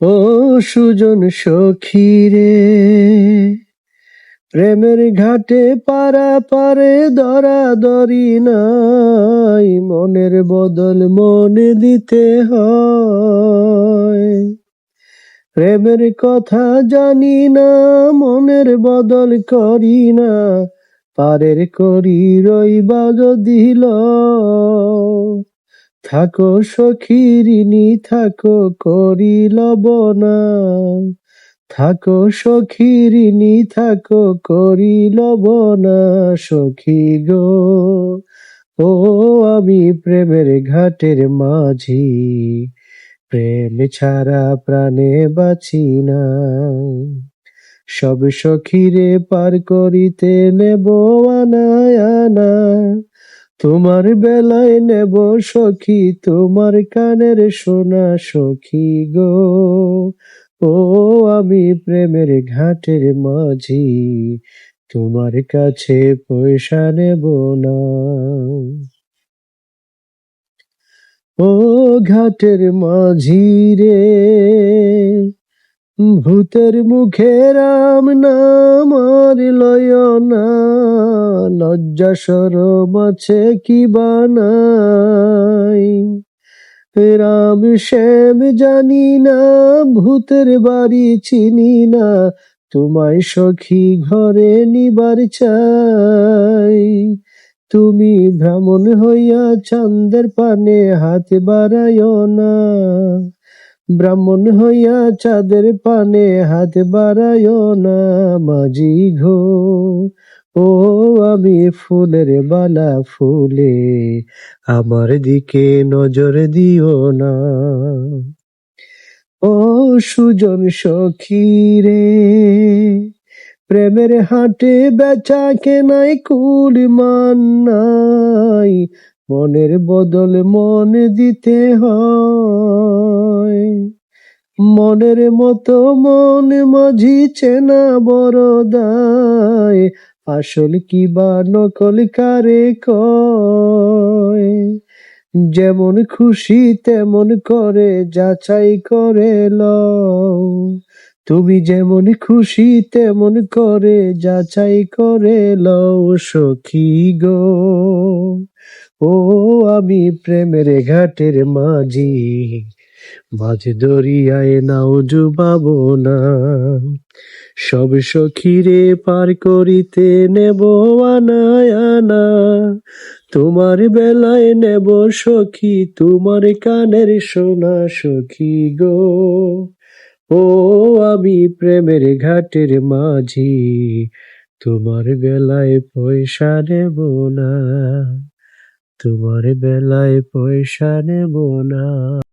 ও সুজন সখী রে, প্রেমের ঘাটে পারা পারে দরা দরি নাই, মনের বদল মনে দিতে হয়। প্রেমের কথা জানি না, মনের বদল করি না, পারের করি রইবা দিল থাকো সখীরিনী থাকো করি লবনা থাকো সখীরিনী থাকো করি লবনা সখী গো, ও আমি প্রেমের ঘাটের মাঝি। প্রেম ছাড়া প্রাণে বাঁচি না সব সখীরে পার করিতে নেব আনায় আনা তোমার বেলায় নেব সখী, তোমার কানের সোনা সখী গো। ও, আমি প্রেমের ঘাটের মাঝি, তোমার কাছে পয়সা নেব না। ও, ঘাটের মাঝি রে ভূতের মুখে রাম নাম আর লয় না। লজ্জা সরম আছে কি বানাই রাম শ্যাম জানি না, ভূতের বাড়ি চিনি না। তোমায় সখী ঘরে নিবার চাই। তুমি ভ্রমণ হইয়া চান্দের পানে হাত বাড়ায় না। ব্রাহ্মণ হইয়া চাঁদের পানে হাত বাড়ায় না মাঝি ঘো। ও আমি ফুলের বালা ফুলে, আমার দিকে নজর দিও না। ও সুজন সখী রে, প্রেমের হাটে বেচা কেনাই কুল মান নাই মনের বদল মন দিতে হয়। মনের মতো মন মাঝি চেনা বড় দায় আসল কি বা নকল, কারে কয়? যেমন খুশি তেমন করে, যাচাই করে লও। তুমি যেমন খুশি তেমন করে, যাচাই করে লও সখী গো। ও আমি প্রেমের ঘাটের মাঝি, মাঝ দরিয়ায় নাও ডুবাব না। সব সখীরে পার করিতে নেব আনায় আনা তোমার বেলায় নেব সখী, তোমার কানের সোনা সখী গো। ও আমি প্রেমের ঘাটের মাঝি, তোমার বেলায় পয়সা নেব না। তোমার বেলায় পয়সা নেব না।